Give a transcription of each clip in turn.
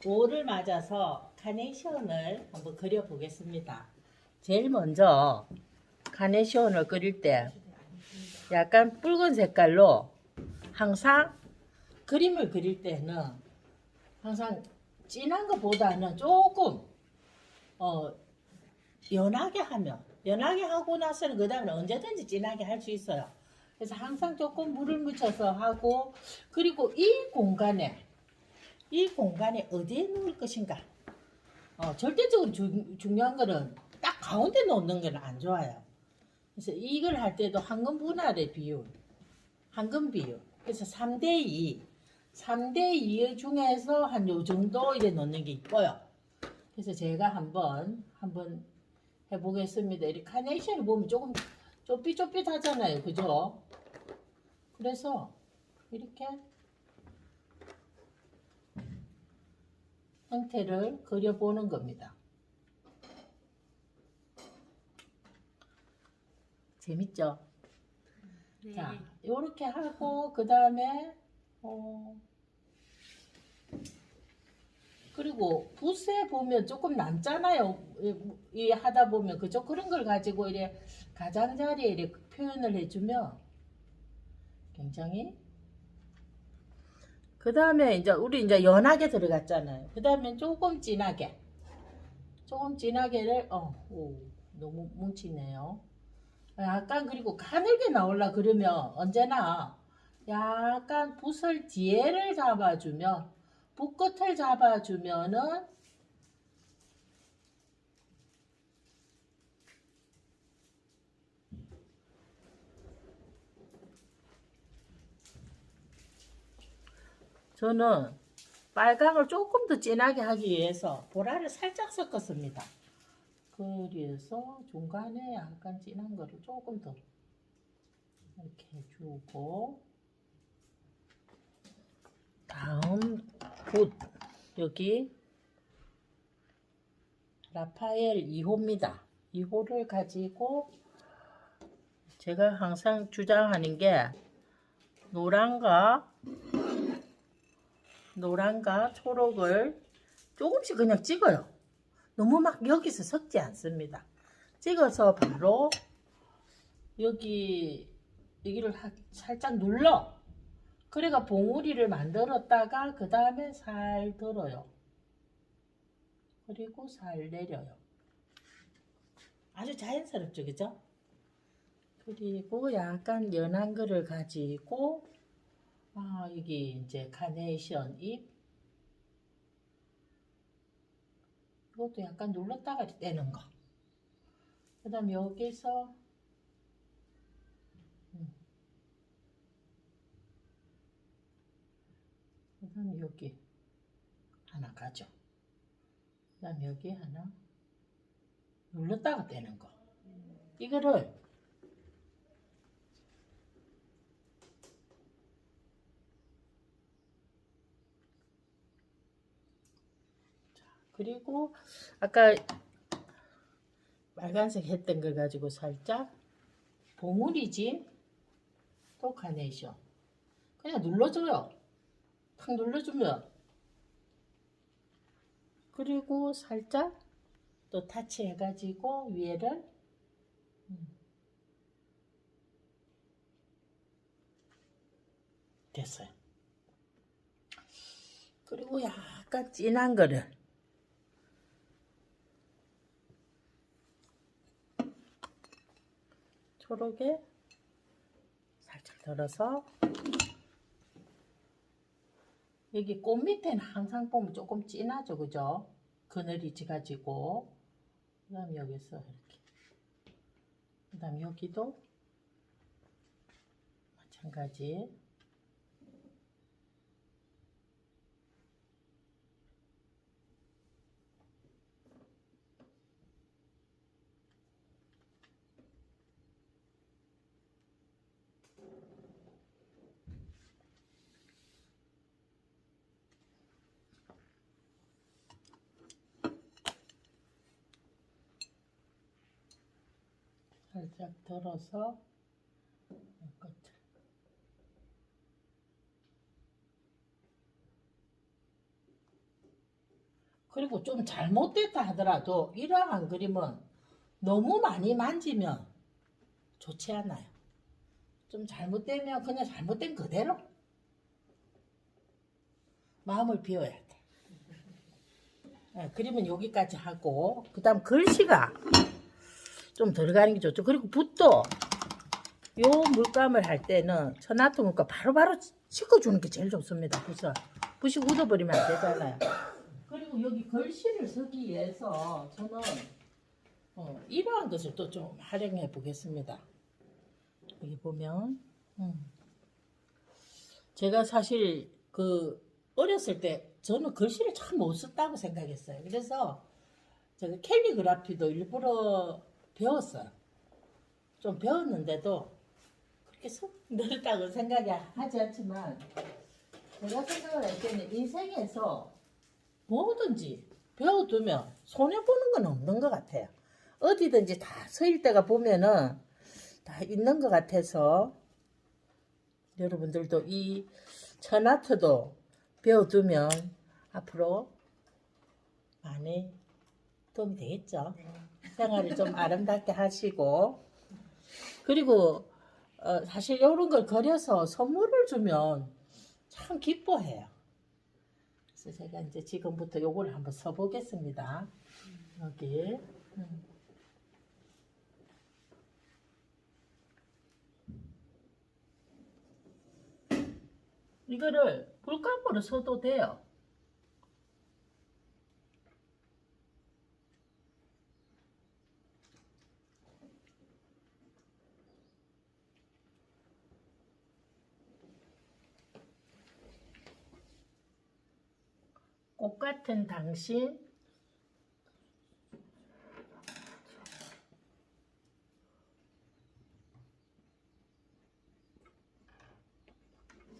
5를 맞아서 카네이션을 한번 그려보겠습니다. 제일 먼저 카네이션을 그릴 때 약간 붉은 색깔로 항상 그림을 그릴 때는 항상 진한 것보다는 조금 어 연하게 하면 연하게 하고 나서는 그 다음에 언제든지 진하게 할 수 있어요. 그래서 항상 조금 물을 묻혀서 하고 그리고 이 공간에 이 공간에 어디에 놓을 것인가. 어, 절대적으로 주- 중요한 거는 딱 가운데 놓는 건 안 좋아요. 그래서 이걸 할 때도 황금 분할의 비율, 황금 비율. 그래서 3대2, 3대2 중에서 한 요 정도 이래 놓는 게 있고요. 그래서 제가 한번 한번 해보겠습니다. 이 카네이션을 보면 조금 쪼삐쪼삐하잖아요, 그죠? 그래서 이렇게 형태를 그려보는 겁니다. 재밌죠? 네. 자, 이렇게 하고 그 다음에 어 그리고 붓에 보면 조금 남잖아요. 이, 이 하다 보면 그죠? 그런 걸 가지고 이래 가장자리에 이렇게 표현을 해주면 굉장히 그 다음에 이제 우리 이제 연하게 들어갔잖아요. 그 다음에 조금 진하게 조금 진하게를 어 오, 너무 뭉치네요. 약간 그리고 가늘게 나올라 그러면 언제나 약간 붓을 뒤에를 잡아주면 붓 끝을 잡아주면은 저는 빨강을 조금 더 진하게 하기 위해서 보라를 살짝 섞었습니다. 그래서 중간에 약간 진한 거를 조금 더 이렇게 해주고 다음 붓 여기 라파엘 2호입니다. 2호를 가지고 제가 항상 주장하는 게 노란과 노란과 초록을 조금씩 그냥 찍어요. 너무 막 여기서 섞지 않습니다. 찍어서 바로 여기 여기를 하- 살짝 눌러. 그래가 봉우리를 만들었다가 그 다음에 살 들어요. 그리고 살 내려요. 아주 자연스럽죠, 그죠? 그리고 약간 연한 거를 가지고 아 여기 이제 카네이션 잎 이것도 약간 눌렀다가 떼는 거. 그 다음 여기서 음. 그 다음 여기 하나 가죠. 그 다음 여기 하나 눌렀다가 떼는 거. 이거를 그리고 아까 빨간색 했던 걸 가지고 살짝 봉우리지 또 카네이션. 그냥 눌러줘요. 탁 눌러주면. 그리고 살짝 또 타치 해 가지고 위에를 음. 됐어요. 그리고 약간 진한 거를 초록에 살짝 덜어서 여기 꽃 밑에는 항상 보면 조금 진하죠 그죠? 그늘이 지가지고. 그 다음 여기서 이렇게. 그 다음 여기도 마찬가지 살짝 덜어서 끝을 그리고 좀 잘못됐다 하더라도 이러한 그림은 너무 많이 만지면 좋지 않아요. 좀 잘못되면 그냥 잘못된 그대로 마음을 비워야 돼. 예, 그림은 여기까지 하고 그 다음 글씨가 좀 들어가는 게 좋죠. 그리고 붓도 요 물감을 할 때는 천하토 물감 바로바로 씻어주는 게 제일 좋습니다. 붓은 붓이 굳어버리면 안 되잖아요. 그리고 여기 글씨를 쓰기 위해서 저는 어, 이러한 것을 또 좀 활용해 보겠습니다. 여기 보면 음. 제가 사실 그 어렸을 때 저는 글씨를 참 못 썼다고 생각했어요. 그래서 제가 캘리그라피도 일부러 배웠어요. 좀 배웠는데도 그렇게 속 늘었다고 생각이 하지 않지만 제가 생각을 할 때는 인생에서 뭐든지 배워두면 손해보는 건 없는 것 같아요. 어디든지 다 서일 때가 보면은 다 있는 것 같아서 여러분들도 이 천아트도 배워두면 앞으로 많이 도움이 되겠죠. 생활을 좀 아름답게 하시고 그리고 어, 사실 이런 걸 그려서 선물을 주면 참 기뻐해요. 그래서 제가 이제 지금부터 요거를 한번 써보겠습니다. 여기. 음. 이거를 불감으로 써도 돼요. 꽃 같은 당신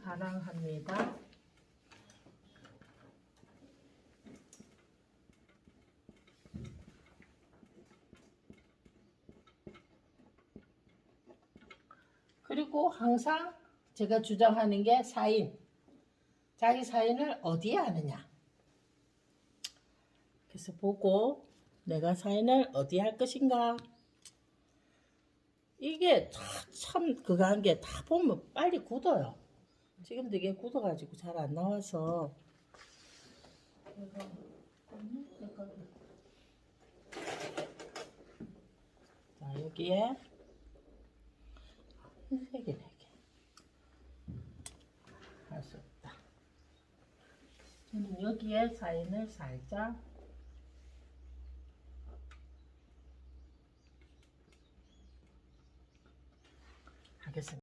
사랑합니다. 그리고 항상 제가 주장하는 게 사인. 자기 사인을 어디에 하느냐. 그래서 보고 내가 사인을 어디에 할 것인가. 이게 다참 그거 한 게 다 보면 빨리 굳어요. 지금도 이게 굳어가지고 잘 안 나와서. 자 여기에 흰색이네 이게. 할수 없다. 저는 여기에 사인을 살짝 하겠습니다.